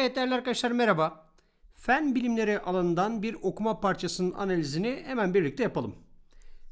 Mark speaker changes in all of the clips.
Speaker 1: Evet değerli arkadaşlar merhaba. Fen bilimleri alanından bir okuma parçasının analizini hemen birlikte yapalım.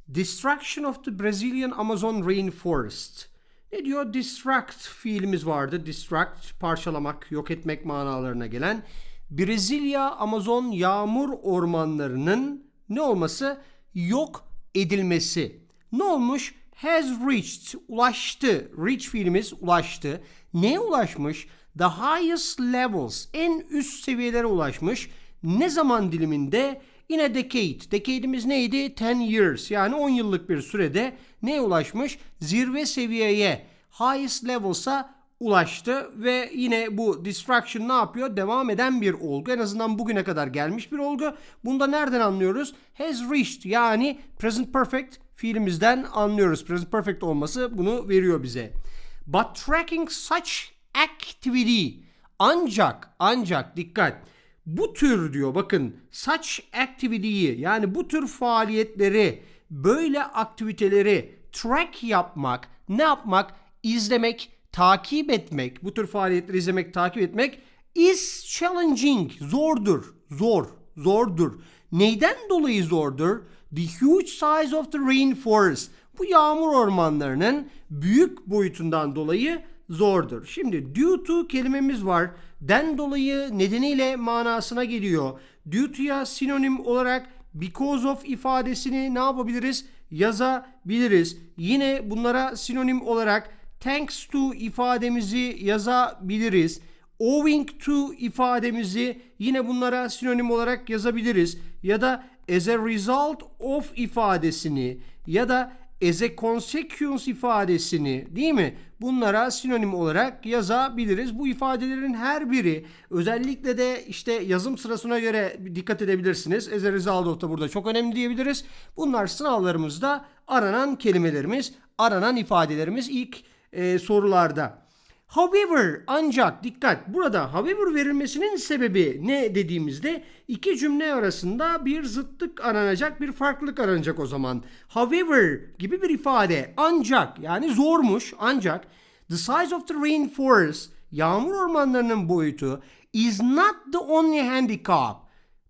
Speaker 1: Destruction of the Brazilian Amazon Rainforest. Ne diyor? Destruct fiilimiz vardı. Destruct, parçalamak, yok etmek manalarına gelen. Brezilya Amazon yağmur ormanlarının ne olması? Yok edilmesi. Ne olmuş? Has reached, ulaştı. Reach fiilimiz ulaştı. Neye ulaşmış? The highest levels, en üst seviyelere ulaşmış. Ne zaman diliminde? In a decade. Decade'imiz neydi? 10 years. Yani 10 yıllık bir sürede neye ulaşmış? Zirve seviyeye. Highest levels'a ulaştı ve yine bu distraction ne yapıyor? Devam eden bir olgu. En azından bugüne kadar gelmiş bir olgu. Bunda nereden anlıyoruz? Has reached yani present perfect fiilimizden anlıyoruz. Present perfect olması bunu veriyor bize. But tracking such activity. Ancak ancak dikkat. Bu tür diyor bakın such activity'yi yani bu tür faaliyetleri böyle aktiviteleri track yapmak ne yapmak? İzlemek takip etmek. Bu tür faaliyetleri izlemek takip etmek is challenging zordur zor zordur. Neyden dolayı zordur? The huge size of the rainforest. Bu yağmur ormanlarının büyük boyutundan dolayı zordur. Şimdi due to kelimemiz var. Den dolayı nedeniyle manasına geliyor. Due to'ya sinonim olarak because of ifadesini ne yapabiliriz? Yazabiliriz. Yine bunlara sinonim olarak thanks to ifademizi yazabiliriz. Owing to ifademizi yine bunlara sinonim olarak yazabiliriz. Ya da as a result of ifadesini ya da as a consequence ifadesini değil mi? Bunlara sinonim olarak yazabiliriz. Bu ifadelerin her biri özellikle de işte yazım sırasına göre dikkat edebilirsiniz. As a result da burada çok önemli diyebiliriz. Bunlar sınavlarımızda aranan kelimelerimiz, aranan ifadelerimiz ilk e, sorularda. However ancak dikkat burada however verilmesinin sebebi ne dediğimizde iki cümle arasında bir zıtlık aranacak bir farklılık aranacak o zaman. However gibi bir ifade ancak yani zormuş ancak the size of the rainforest yağmur ormanlarının boyutu is not the only handicap.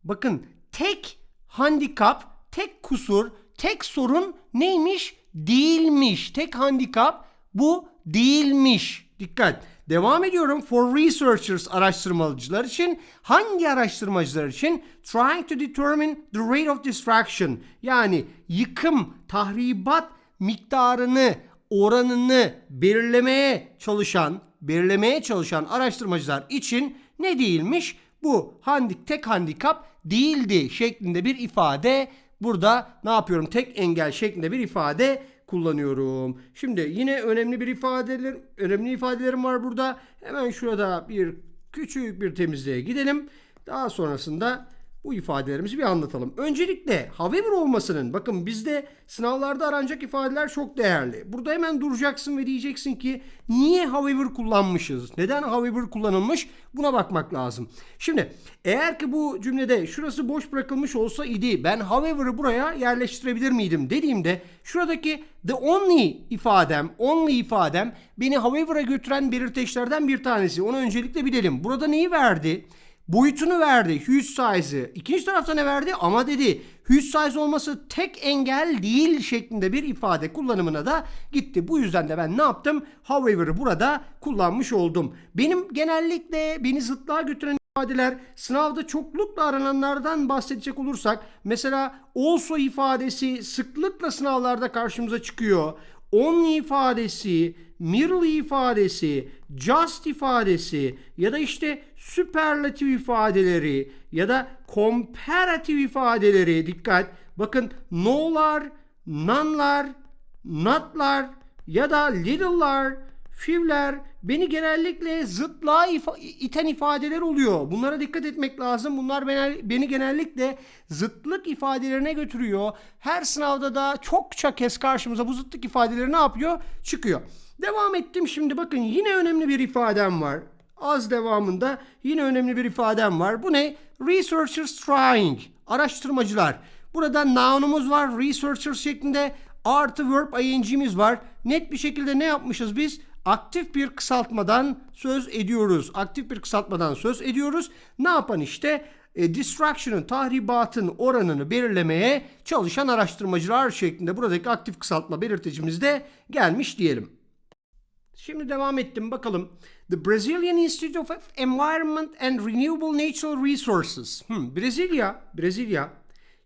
Speaker 1: Bakın tek handikap, tek kusur, tek sorun neymiş? Değilmiş. Tek handikap bu değilmiş. Dikkat. Devam ediyorum. For researchers araştırmacılar için hangi araştırmacılar için trying to determine the rate of distraction yani yıkım, tahribat miktarını, oranını belirlemeye çalışan, belirlemeye çalışan araştırmacılar için ne değilmiş? Bu handik tek handikap değildi şeklinde bir ifade burada ne yapıyorum? Tek engel şeklinde bir ifade kullanıyorum. Şimdi yine önemli bir ifadeler, önemli ifadelerim var burada. Hemen şurada bir küçük bir temizliğe gidelim. Daha sonrasında bu ifadelerimizi bir anlatalım. Öncelikle however olmasının bakın bizde sınavlarda aranacak ifadeler çok değerli. Burada hemen duracaksın ve diyeceksin ki niye however kullanmışız? Neden however kullanılmış? Buna bakmak lazım. Şimdi eğer ki bu cümlede şurası boş bırakılmış olsa idi ben however'ı buraya yerleştirebilir miydim dediğimde şuradaki the only ifadem, only ifadem beni however'a götüren belirteçlerden bir tanesi. Onu öncelikle bilelim. Burada neyi verdi? Boyutunu verdi. Huge size'ı. İkinci tarafta ne verdi? Ama dedi huge size olması tek engel değil şeklinde bir ifade kullanımına da gitti. Bu yüzden de ben ne yaptım? However'ı burada kullanmış oldum. Benim genellikle beni zıtlığa götüren ifadeler sınavda çoklukla arananlardan bahsedecek olursak mesela also ifadesi sıklıkla sınavlarda karşımıza çıkıyor. Only ifadesi, merely ifadesi, just ifadesi ya da işte superlative ifadeleri ya da comparative ifadeleri dikkat. Bakın no'lar, none'lar, not'lar ya da little'lar, few'ler beni genellikle zıtlığa ifa- iten ifadeler oluyor. Bunlara dikkat etmek lazım. Bunlar beni, genellikle zıtlık ifadelerine götürüyor. Her sınavda da çokça kez karşımıza bu zıtlık ifadeleri ne yapıyor? Çıkıyor. Devam ettim şimdi bakın yine önemli bir ifadem var. Az devamında yine önemli bir ifadem var. Bu ne? Researchers trying. Araştırmacılar. Burada noun'umuz var. Researchers şeklinde artı verb ing'imiz var. Net bir şekilde ne yapmışız biz? Aktif bir kısaltmadan söz ediyoruz. Aktif bir kısaltmadan söz ediyoruz. Ne yapan işte? E, distraction'ın, tahribatın oranını belirlemeye çalışan araştırmacılar şeklinde buradaki aktif kısaltma belirticimiz de gelmiş diyelim. Şimdi devam ettim bakalım. The Brazilian Institute of Environment and Renewable Natural Resources. Hmm, Brezilya, Brezilya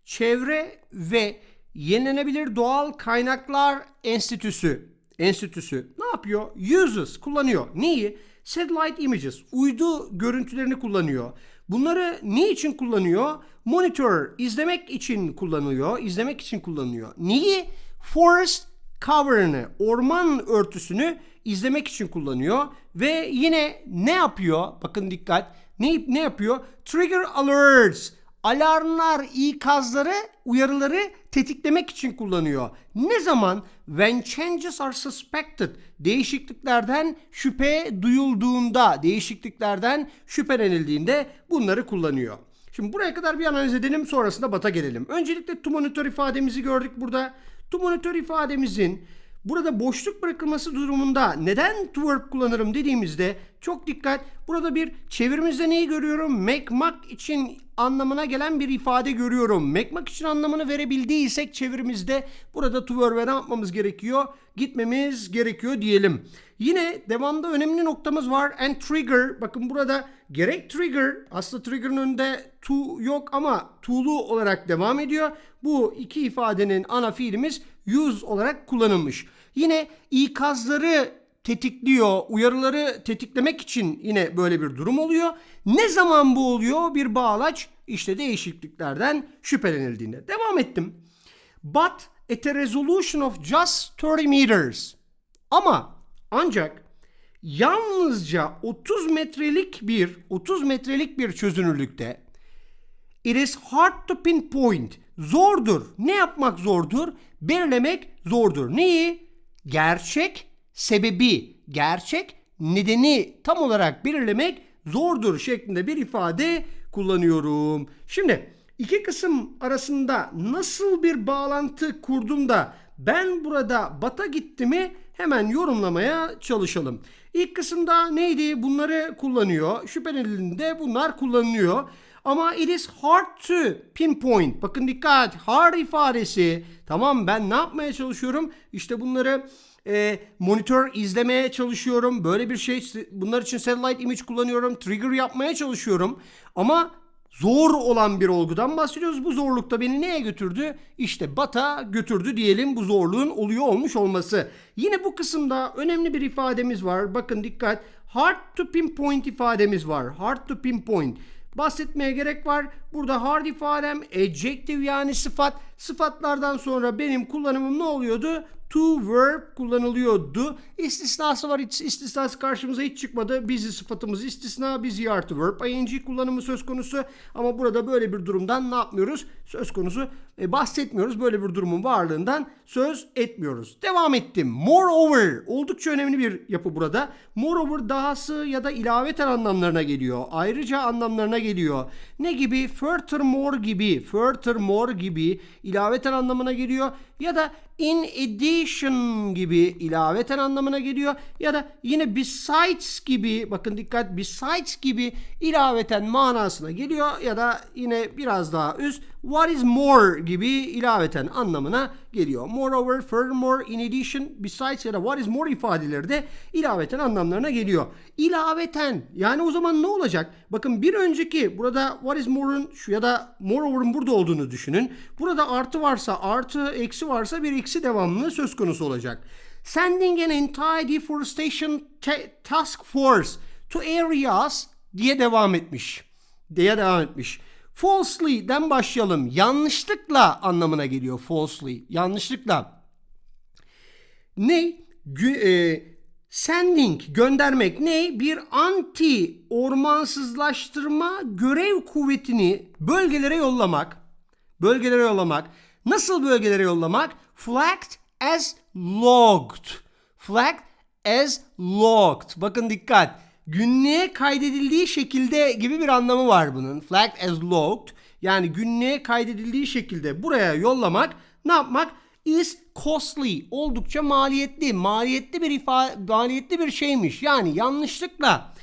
Speaker 1: Çevre ve Yenilenebilir Doğal Kaynaklar Enstitüsü. Enstitüsü ne yapıyor? Uses, kullanıyor. Neyi? Satellite images, uydu görüntülerini kullanıyor. Bunları ne için kullanıyor? Monitor, izlemek için kullanıyor. İzlemek için kullanıyor. Neyi? Forest cover'ını, orman örtüsünü izlemek için kullanıyor ve yine ne yapıyor? Bakın dikkat. Ne ne yapıyor? Trigger alerts. Alarmlar, ikazları, uyarıları tetiklemek için kullanıyor. Ne zaman? When changes are suspected. Değişikliklerden şüphe duyulduğunda, değişikliklerden şüphelenildiğinde bunları kullanıyor. Şimdi buraya kadar bir analiz edelim sonrasında bata gelelim. Öncelikle to monitor ifademizi gördük burada. To monitor ifademizin burada boşluk bırakılması durumunda neden to verb kullanırım dediğimizde çok dikkat. Burada bir çevirimizde neyi görüyorum? Mekmak için anlamına gelen bir ifade görüyorum. Mekmak için anlamını verebildiysek çevirimizde burada to verb'e ne yapmamız gerekiyor? Gitmemiz gerekiyor diyelim. Yine devamda önemli noktamız var. And trigger. Bakın burada gerek trigger aslında trigger'ın önünde to yok ama to'lu olarak devam ediyor. Bu iki ifadenin ana fiilimiz use olarak kullanılmış. Yine ikazları tetikliyor. Uyarıları tetiklemek için yine böyle bir durum oluyor. Ne zaman bu oluyor? Bir bağlaç işte değişikliklerden şüphelenildiğinde. Devam ettim. But at a resolution of just 30 meters. Ama ancak yalnızca 30 metrelik bir 30 metrelik bir çözünürlükte It is hard to pinpoint. Zordur. Ne yapmak zordur? Belirlemek zordur. Neyi? Gerçek sebebi, gerçek nedeni tam olarak belirlemek zordur şeklinde bir ifade kullanıyorum. Şimdi iki kısım arasında nasıl bir bağlantı kurdum da ben burada bata gitti mi hemen yorumlamaya çalışalım. İlk kısımda neydi? Bunları kullanıyor. Şüphelenildiğinde bunlar kullanılıyor. Ama it is hard to pinpoint. Bakın dikkat. Hard ifadesi. Tamam ben ne yapmaya çalışıyorum? İşte bunları e, monitör izlemeye çalışıyorum. Böyle bir şey bunlar için satellite image kullanıyorum. Trigger yapmaya çalışıyorum. Ama zor olan bir olgudan bahsediyoruz. Bu zorlukta beni neye götürdü? İşte bata götürdü diyelim bu zorluğun oluyor olmuş olması. Yine bu kısımda önemli bir ifademiz var. Bakın dikkat. Hard to pinpoint ifademiz var. Hard to pinpoint. Bahsetmeye gerek var. Burada hard ifadem adjective yani sıfat. Sıfatlardan sonra benim kullanımım ne oluyordu? To verb kullanılıyordu. İstisnası var. Hiç, istisnası karşımıza hiç çıkmadı. Bizi sıfatımız istisna. Bizi are to verb. ing kullanımı söz konusu. Ama burada böyle bir durumdan ne yapmıyoruz? Söz konusu e, bahsetmiyoruz. Böyle bir durumun varlığından söz etmiyoruz. Devam ettim. Moreover. Oldukça önemli bir yapı burada. Moreover dahası ya da ilaveten anlamlarına geliyor. Ayrıca anlamlarına geliyor. Ne gibi? Furthermore gibi. Furthermore gibi ilaveten anlamına geliyor. Ya da in addition gibi ilaveten anlamına geliyor. Ya da yine besides gibi bakın dikkat besides gibi ilaveten manasına geliyor. Ya da yine biraz daha üst what is more gibi ilaveten anlamına geliyor. Moreover, furthermore, in addition, besides ya da what is more ifadeleri de ilaveten anlamlarına geliyor. İlaveten yani o zaman ne olacak? Bakın bir önceki burada what is more'un şu ya da moreover'ın burada olduğunu düşünün. Burada artı varsa artı eksi varsa bir eksi devamlı söz konusu olacak. Sending an entire deforestation task force to areas diye devam etmiş. Diye devam etmiş. Falsely'den başlayalım. Yanlışlıkla anlamına geliyor falsely. Yanlışlıkla. Ne? Gü, e, sending göndermek ne? Bir anti ormansızlaştırma görev kuvvetini bölgelere yollamak. Bölgelere yollamak. Nasıl bölgelere yollamak? Flagged as logged. Flagged as logged. Bakın dikkat günlüğe kaydedildiği şekilde gibi bir anlamı var bunun. Flagged as logged yani günlüğe kaydedildiği şekilde buraya yollamak ne yapmak? is costly. Oldukça maliyetli. Maliyetli bir ifa maliyetli bir şeymiş. Yani yanlışlıkla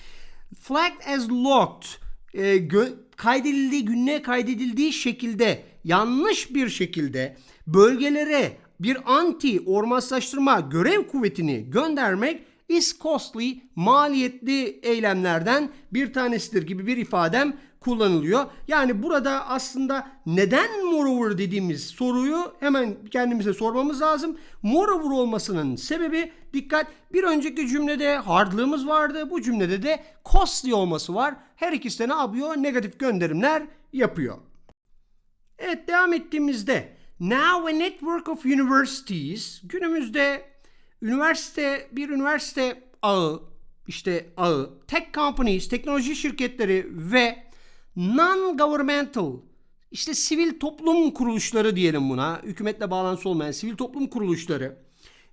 Speaker 1: flagged as locked e, gö- kaydedildiği günlüğe kaydedildiği şekilde yanlış bir şekilde bölgelere bir anti ormansızlaştırma görev kuvvetini göndermek is costly maliyetli eylemlerden bir tanesidir gibi bir ifadem kullanılıyor. Yani burada aslında neden moreover dediğimiz soruyu hemen kendimize sormamız lazım. Moreover olmasının sebebi dikkat bir önceki cümlede hardlığımız vardı. Bu cümlede de costly olması var. Her ikisi de ne yapıyor? Negatif gönderimler yapıyor. Evet devam ettiğimizde Now a network of universities günümüzde üniversite bir üniversite ağı işte ağı tech companies teknoloji şirketleri ve non-governmental işte sivil toplum kuruluşları diyelim buna hükümetle bağlantısı olmayan sivil toplum kuruluşları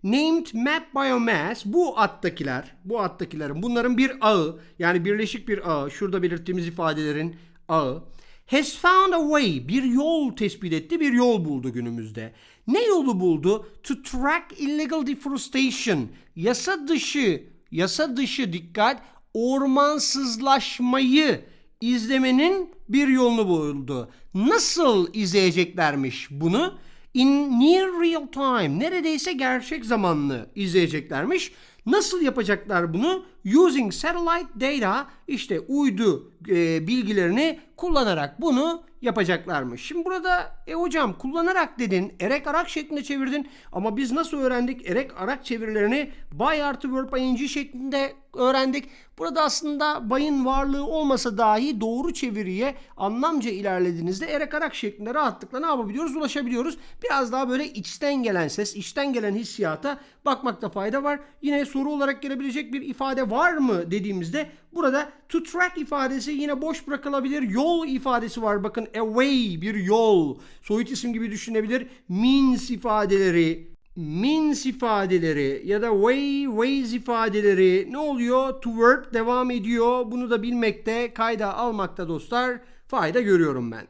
Speaker 1: Named Map Biomass bu attakiler, bu attakilerin bunların bir ağı yani birleşik bir ağı, şurada belirttiğimiz ifadelerin ağı has found a way, bir yol tespit etti, bir yol buldu günümüzde. Ne yolu buldu? To track illegal deforestation, yasa dışı, yasa dışı dikkat, ormansızlaşmayı izlemenin bir yolunu buldu. Nasıl izleyeceklermiş bunu? In near real time, neredeyse gerçek zamanlı izleyeceklermiş. Nasıl yapacaklar bunu? Using satellite data, işte uydu e, bilgilerini kullanarak bunu yapacaklarmış. Şimdi burada e hocam kullanarak dedin, erek arak şeklinde çevirdin ama biz nasıl öğrendik? Erek arak çevirilerini by artı verb ing şeklinde öğrendik. Burada aslında bayın varlığı olmasa dahi doğru çeviriye anlamca ilerlediğinizde erek arak şeklinde rahatlıkla ne yapabiliyoruz? Ulaşabiliyoruz. Biraz daha böyle içten gelen ses, içten gelen hissiyata bakmakta fayda var. Yine soru olarak gelebilecek bir ifade var mı dediğimizde burada to track ifadesi yine boş bırakılabilir. Yol ifadesi var. Bakın away bir yol. Soyut isim gibi düşünebilir. Means ifadeleri means ifadeleri ya da way, ways ifadeleri ne oluyor? To verb devam ediyor. Bunu da bilmekte, kayda almakta dostlar fayda görüyorum ben.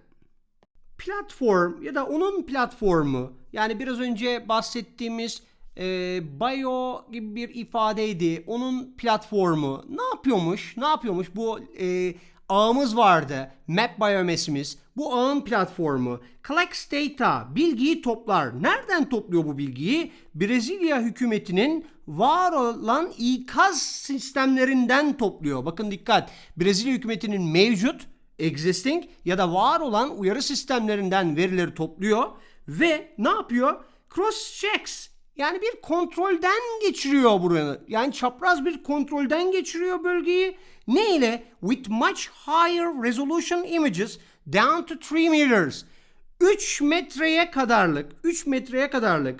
Speaker 1: Platform ya da onun platformu yani biraz önce bahsettiğimiz e, bio gibi bir ifadeydi. Onun platformu ne yapıyormuş? Ne yapıyormuş? Bu e, ağımız vardı. Map Biomass'imiz. Bu ağın platformu. Collects data. Bilgiyi toplar. Nereden topluyor bu bilgiyi? Brezilya hükümetinin var olan ikaz sistemlerinden topluyor. Bakın dikkat. Brezilya hükümetinin mevcut existing ya da var olan uyarı sistemlerinden verileri topluyor ve ne yapıyor? Cross checks yani bir kontrolden geçiriyor buranı. Yani çapraz bir kontrolden geçiriyor bölgeyi. Ne ile? With much higher resolution images down to 3 meters. 3 metreye kadarlık, 3 metreye kadarlık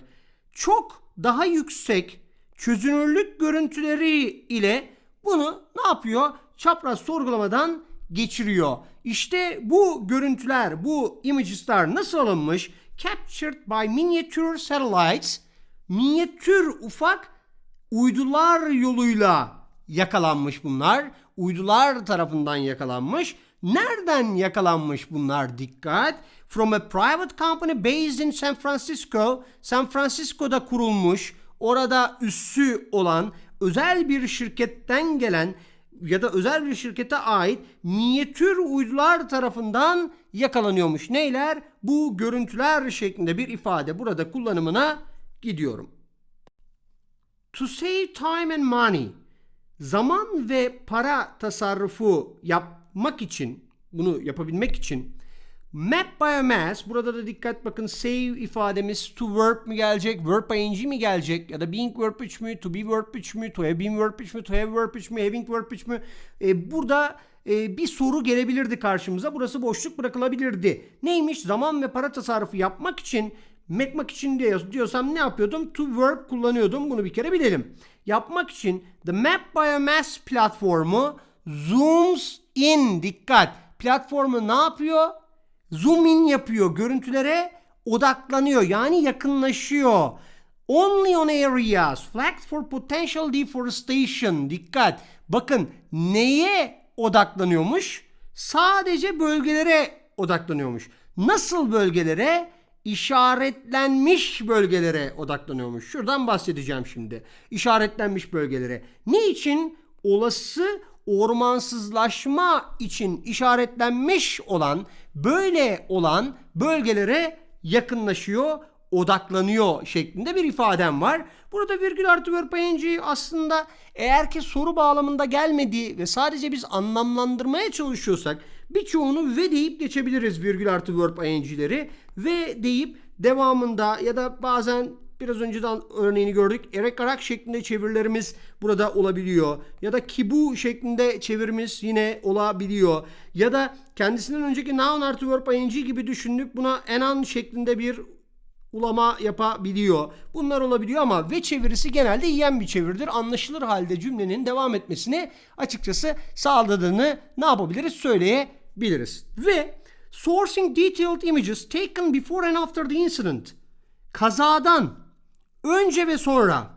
Speaker 1: çok daha yüksek çözünürlük görüntüleri ile bunu ne yapıyor? Çapraz sorgulamadan geçiriyor. İşte bu görüntüler, bu images'lar nasıl alınmış? Captured by miniature satellites minyatür ufak uydular yoluyla yakalanmış bunlar. Uydular tarafından yakalanmış. Nereden yakalanmış bunlar dikkat? From a private company based in San Francisco. San Francisco'da kurulmuş, orada üssü olan özel bir şirketten gelen ya da özel bir şirkete ait minyatür uydular tarafından yakalanıyormuş. Neyler? Bu görüntüler şeklinde bir ifade burada kullanımına gidiyorum. To save time and money. Zaman ve para tasarrufu yapmak için, bunu yapabilmek için Map biomass, burada da dikkat bakın save ifademiz to verb mi gelecek, verb ing mi gelecek ya da being verb 3 mü, to be verb 3 mü, to have been verb 3 mü, to have verb 3 mü, having verb 3 mü? E, burada e, bir soru gelebilirdi karşımıza. Burası boşluk bırakılabilirdi. Neymiş? Zaman ve para tasarrufu yapmak için Yapmak için diye diyorsam ne yapıyordum? To work kullanıyordum. Bunu bir kere bilelim. Yapmak için The Map Biomass platformu zooms in. Dikkat. Platformu ne yapıyor? Zoom in yapıyor. Görüntülere odaklanıyor. Yani yakınlaşıyor. Only on areas flagged for potential deforestation. Dikkat. Bakın neye odaklanıyormuş? Sadece bölgelere odaklanıyormuş. Nasıl bölgelere? İşaretlenmiş bölgelere odaklanıyormuş. Şuradan bahsedeceğim şimdi. İşaretlenmiş bölgelere. Ne için? Olası ormansızlaşma için işaretlenmiş olan, böyle olan bölgelere yakınlaşıyor, odaklanıyor şeklinde bir ifadem var. Burada virgül artı verb ing aslında eğer ki soru bağlamında gelmediği ve sadece biz anlamlandırmaya çalışıyorsak birçoğunu ve deyip geçebiliriz virgül artı verb ing'leri ve deyip devamında ya da bazen biraz önceden örneğini gördük. Erek arak şeklinde çevirilerimiz burada olabiliyor. Ya da kibu şeklinde çevirimiz yine olabiliyor. Ya da kendisinden önceki noun artı verb ing gibi düşünüp buna enan şeklinde bir ulama yapabiliyor. Bunlar olabiliyor ama ve çevirisi genelde yiyen bir çeviridir. Anlaşılır halde cümlenin devam etmesini açıkçası sağladığını ne yapabiliriz söyleyebiliriz. Ve sourcing detailed images taken before and after the incident. Kazadan önce ve sonra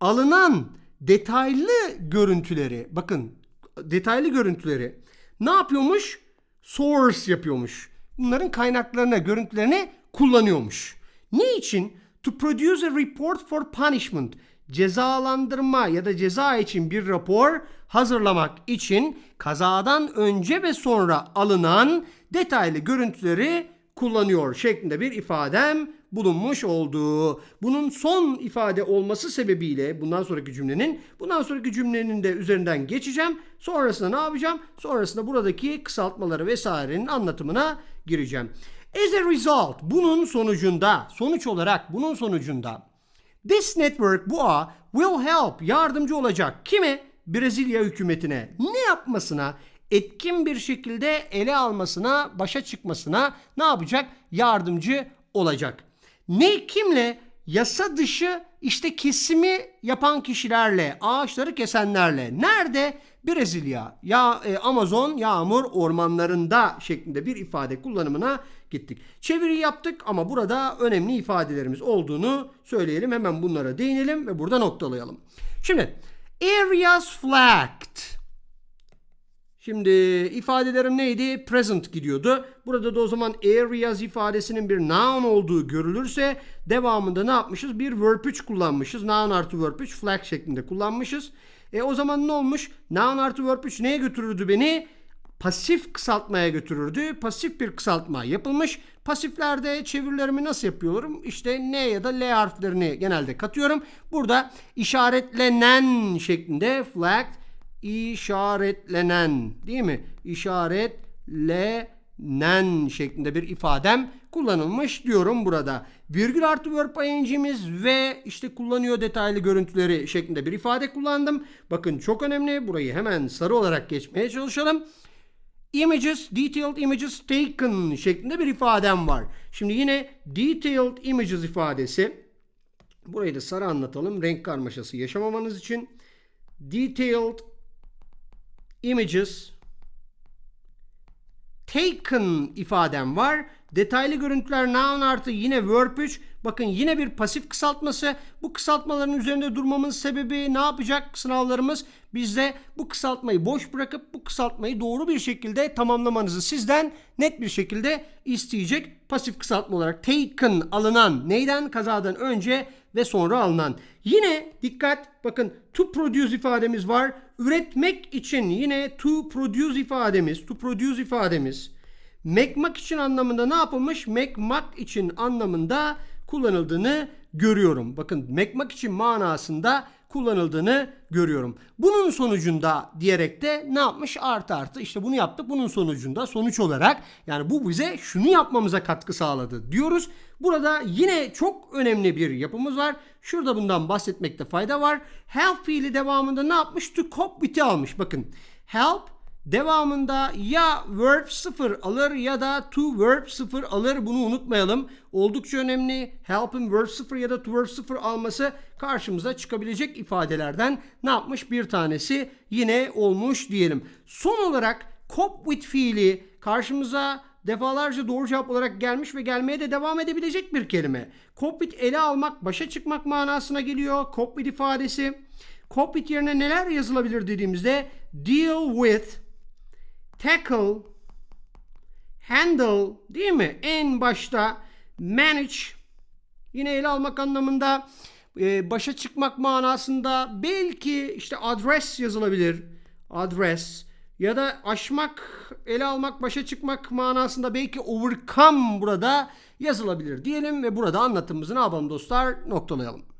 Speaker 1: alınan detaylı görüntüleri bakın detaylı görüntüleri ne yapıyormuş? Source yapıyormuş. Bunların kaynaklarına, görüntülerini kullanıyormuş. Ne için? To produce a report for punishment. Cezalandırma ya da ceza için bir rapor hazırlamak için kazadan önce ve sonra alınan detaylı görüntüleri kullanıyor şeklinde bir ifadem bulunmuş olduğu. Bunun son ifade olması sebebiyle bundan sonraki cümlenin bundan sonraki cümlenin de üzerinden geçeceğim. Sonrasında ne yapacağım? Sonrasında buradaki kısaltmaları vesairenin anlatımına gireceğim. As a result bunun sonucunda sonuç olarak bunun sonucunda this network bu ağ will help yardımcı olacak kime? Brezilya hükümetine ne yapmasına etkin bir şekilde ele almasına, başa çıkmasına ne yapacak? Yardımcı olacak. Ne kimle? Yasa dışı işte kesimi yapan kişilerle, ağaçları kesenlerle. Nerede? Brezilya, ya e, Amazon yağmur ormanlarında şeklinde bir ifade kullanımına gittik. Çeviri yaptık ama burada önemli ifadelerimiz olduğunu söyleyelim. Hemen bunlara değinelim ve burada noktalayalım. Şimdi areas flagged. Şimdi ifadelerim neydi? Present gidiyordu. Burada da o zaman areas ifadesinin bir noun olduğu görülürse devamında ne yapmışız? Bir verb 3 kullanmışız. Noun artı verb 3 flag şeklinde kullanmışız. E o zaman ne olmuş? Noun artı verb 3 neye götürürdü beni? Pasif kısaltmaya götürürdü. Pasif bir kısaltma yapılmış. Pasiflerde çevirilerimi nasıl yapıyorum? İşte N ya da L harflerini genelde katıyorum. Burada işaretlenen şeklinde flagged işaretlenen değil mi? İşaretlenen şeklinde bir ifadem kullanılmış diyorum burada. Virgül artı verb ing'imiz ve işte kullanıyor detaylı görüntüleri şeklinde bir ifade kullandım. Bakın çok önemli. Burayı hemen sarı olarak geçmeye çalışalım. Images, detailed images taken şeklinde bir ifadem var. Şimdi yine detailed images ifadesi. Burayı da sarı anlatalım. Renk karmaşası yaşamamanız için. Detailed images taken ifadem var. Detaylı görüntüler noun artı yine verb 3. Bakın yine bir pasif kısaltması. Bu kısaltmaların üzerinde durmamın sebebi ne yapacak sınavlarımız? Bizde bu kısaltmayı boş bırakıp bu kısaltmayı doğru bir şekilde tamamlamanızı sizden net bir şekilde isteyecek. Pasif kısaltma olarak taken alınan neyden? Kazadan önce ve sonra alınan. Yine dikkat bakın to produce ifademiz var. Üretmek için yine to produce ifademiz, to produce ifademiz mekmak için anlamında ne yapılmış? Mekmak için anlamında kullanıldığını görüyorum. Bakın mekmak için manasında kullanıldığını görüyorum. Bunun sonucunda diyerek de ne yapmış? Artı artı işte bunu yaptık. Bunun sonucunda sonuç olarak yani bu bize şunu yapmamıza katkı sağladı diyoruz. Burada yine çok önemli bir yapımız var. Şurada bundan bahsetmekte fayda var. Help fiili devamında ne yapmış? To cope with'i almış. Bakın help Devamında ya verb 0 alır ya da to verb 0 alır. Bunu unutmayalım. Oldukça önemli. Help'in verb 0 ya da to verb 0 alması karşımıza çıkabilecek ifadelerden ne yapmış? Bir tanesi yine olmuş diyelim. Son olarak cope with fiili karşımıza defalarca doğru cevap olarak gelmiş ve gelmeye de devam edebilecek bir kelime. Cope with ele almak, başa çıkmak manasına geliyor. Cope with ifadesi. Cope with yerine neler yazılabilir dediğimizde deal with tackle, handle değil mi? En başta Manage yine ele almak anlamında e, başa çıkmak manasında belki işte adres yazılabilir. Adres ya da aşmak, ele almak, başa çıkmak manasında belki overcome burada yazılabilir diyelim ve burada anlatımımızı ne yapalım dostlar noktalayalım.